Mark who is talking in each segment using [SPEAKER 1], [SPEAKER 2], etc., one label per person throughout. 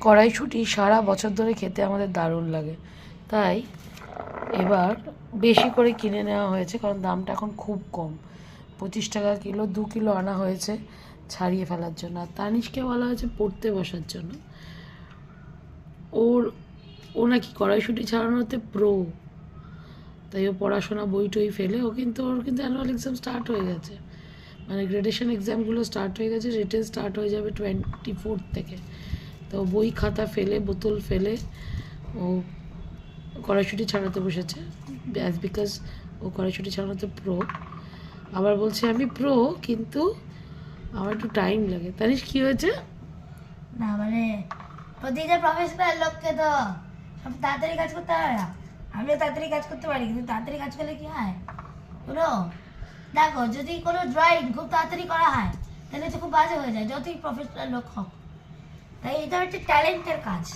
[SPEAKER 1] কড়াইশুঁটি সারা বছর ধরে খেতে আমাদের দারুণ লাগে। তাই এবার বেশি করে কিনে নেওয়া হয়েছে, কারণ দামটা এখন খুব কম। পঁচিশ টাকা কিলো, দু কিলো আনা হয়েছে ছাড়িয়ে ফেলার জন্য। আর তানিশকে বলা হয়েছে পড়তে বসার জন্য। ওর, ও নাকি কড়াইশুঁটি ছাড়ানোতে প্রো তাই ও পড়াশোনা বই টই ফেলে, ও কিন্তু, ওর কিন্তু অ্যানুয়াল এক্সাম স্টার্ট হয়ে গেছে। মানে গ্রেডেশন এক্সামগুলো স্টার্ট হয়ে গেছে রিটেন স্টার্ট হয়ে যাবে টোয়েন্টি ফোর্থ থেকে। তো বই খাতা ফেলে, বোতল ফেলে, ও কড়াইশুঁটি ছাড়াতে বসেছে, ব্যাস বিকজ ও কড়াইশুঁটি ছাড়াতে প্রো আবার বলছে, আমি প্রো কিন্তু আমার একটু টাইম লাগে। তানিশ, কি হয়েছে?
[SPEAKER 2] না মানে প্রতিটা প্রফেশনাল লোককে তো সব তাড়াতাড়ি কাজ করতে হয় না। আমিও তাড়াতাড়ি কাজ করতে পারি, কিন্তু তাড়াতাড়ি কাজ করলে কি হয়? শোনো, দেখো, যদি কোনো ড্রয়িং খুব তাড়াতাড়ি করা হয়, তাহলে তো খুব বাজে হয়ে যায়, যতই প্রফেশনাল লোক হোক। তাই এটা হচ্ছে ট্যালেন্টের কাজ।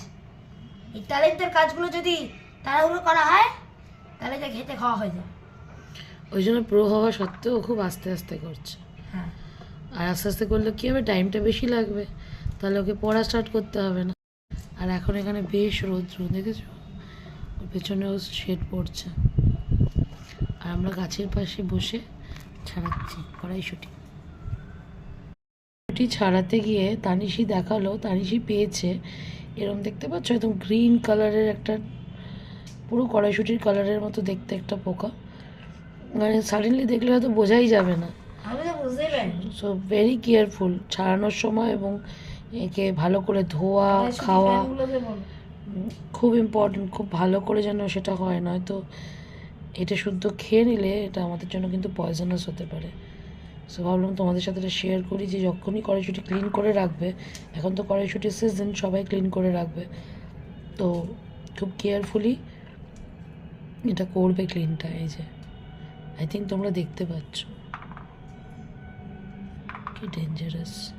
[SPEAKER 2] এই ট্যালেন্টের কাজগুলো যদি তাড়াহুড়ো করা হয় তাহলে এটা খেতে খাওয়া হয়ে যায়।
[SPEAKER 1] ওই জন্য প্রো হওয়া সত্ত্বেও খুব আস্তে আস্তে করছে।
[SPEAKER 2] হ্যাঁ।
[SPEAKER 1] আর আস্তে আস্তে করলে কী হবে? টাইমটা বেশি লাগবে। তাহলে ওকে পড়া স্টার্ট করতে হবে না। আর এখন এখানে বেশ রোদ্র দেখেছ? ওর পেছনেও শেড পড়ছে। আর আমরা গাছের পাশে বসে ছাড়াচ্ছি কড়াইশুটি। ছুটি ছাড়াতে গিয়ে তানিশি দেখাল তানিশি পেয়েছে। এরকম দেখতে পাচ্ছ? একদম গ্রিন কালারের একটা পুরো কড়াইশুটির কালারের মতো দেখতে একটা পোকা। মানে সাডেনলি দেখলে হয়তো বোঝাই যাবে না। সো ভেরি কেয়ারফুল ছাড়ানোর সময় এবং একে ভালো করে ধোয়া খাওয়া খুব ইম্পর্টেন্ট খুব ভালো করে যেন সেটা হয়। নয়তো এটা শুদ্ধ খেয়ে নিলে এটা আমাদের জন্য কিন্তু পয়জনাস হতে পারে। সো ভাবলাম তোমাদের সাথে এটা শেয়ার করি যে যখনই কড়াইশুটি ক্লিন করে রাখবে, এখন তো কড়াইশুটির সিজন সবাই ক্লিন করে রাখবে। তো খুব কেয়ারফুলি এটা করবে ক্লিনটা এই যে। আই থিঙ্ক তোমরা দেখতে পাচ্ছ। কি ডেঞ্জারাস